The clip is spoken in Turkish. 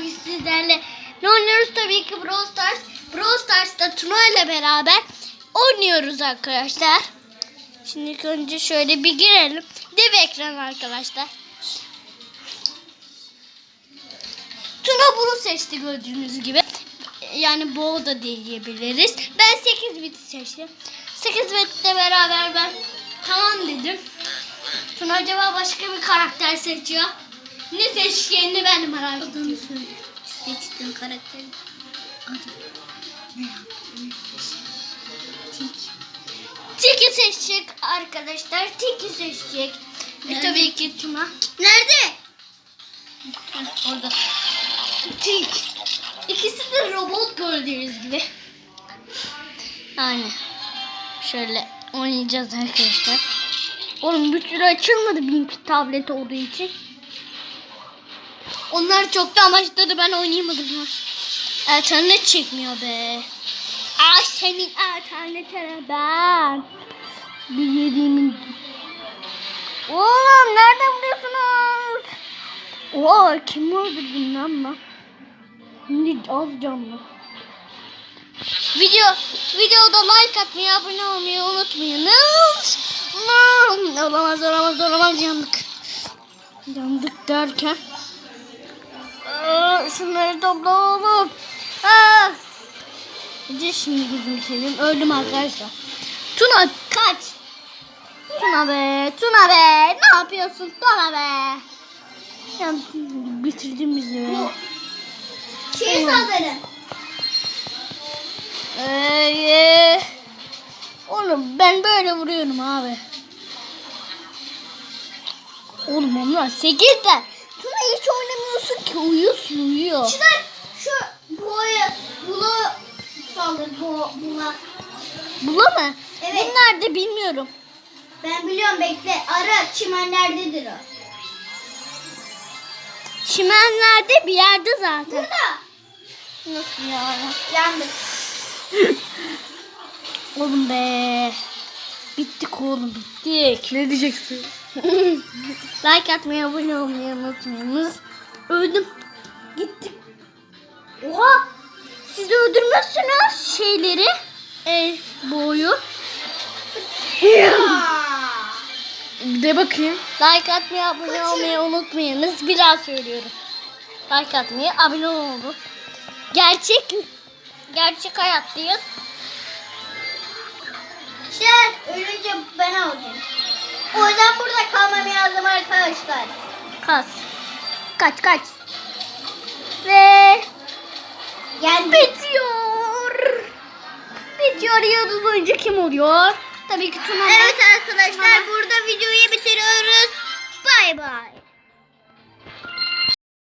bugün sizlerle ne oynuyoruz tabii ki Brawl Stars. Brawl Stars'ta Tuna ile beraber oynuyoruz arkadaşlar. Şimdi önce şöyle bir girelim. Dev ekran arkadaşlar. Tuna bunu seçti gördüğünüz gibi. Yani Bo da diyebiliriz. Ben 8 bit seçtim. 8 bitle beraber ben tamam dedim. Tuna acaba başka bir karakter seçiyor. Ne seçeceğini ben de merak ediyorum. Seçtim karakteri. Adı ne? Tik. Tiki seçecek arkadaşlar. Tiki seçecek. Ve Nerede? tabii ki Tuna. Nerede? Heh, orada. Tik. İkisi de robot gördüğünüz gibi. Yani şöyle oynayacağız arkadaşlar. Oğlum bir türlü açılmadı benimki tablet olduğu için. Onlar çoktan başladı ben oynayamadım ya. İnternet çekmiyor be. Ay senin internetine ben. Bir yediğimin. Oğlum nerede buluyorsunuz? Oo kim öldürdün lan ben? Şimdi az canlı. Video videoda like atmayı, abone olmayı unutmayınız. Lan, Olamaz, olamaz, olamaz yandık. Yandık derken. Aa, şunları toplayalım. Aa. Önce şimdi gözümü seveyim. Öldüm arkadaşlar. Tuna kaç. Tuna be, Tuna be. Ne yapıyorsun Tuna be? Ya bitirdin bizi. be. Şeye saldırın. Ee, oğlum ben böyle vuruyorum abi. Oğlum onlar sekizler. Tuna hiç oynamıyorsun ki uyuyorsun uyuyor. Çınar şu boya bunu saldır bu buna. Bula mı? Evet. Bunlar da bilmiyorum. Ben biliyorum bekle. Ara çimenlerdedir o. Çimenlerde bir yerde zaten. Burada. Nasıl ya? Yandık. Oğlum be. Bittik oğlum bittik. Ne diyeceksin? like atmayı, abone olmayı unutmayınız. Öldüm. Gittim. Oha! Siz öldürmezsiniz şeyleri. E, boyu. De bakayım. Like atmayı, abone olmayı unutmayınız. Bir daha söylüyorum. Like atmayı, abone olun. Gerçek gerçek hayattayız. Çınar ölünce ben alacağım. O yüzden burada kalmam lazım arkadaşlar. Kas. Kaç kaç. Ve Yani bitiyor. Bitiyor. Yıldız oyuncu kim oluyor? Tabii ki Tuna. Evet arkadaşlar burada videoyu bitiriyoruz. Bay bay.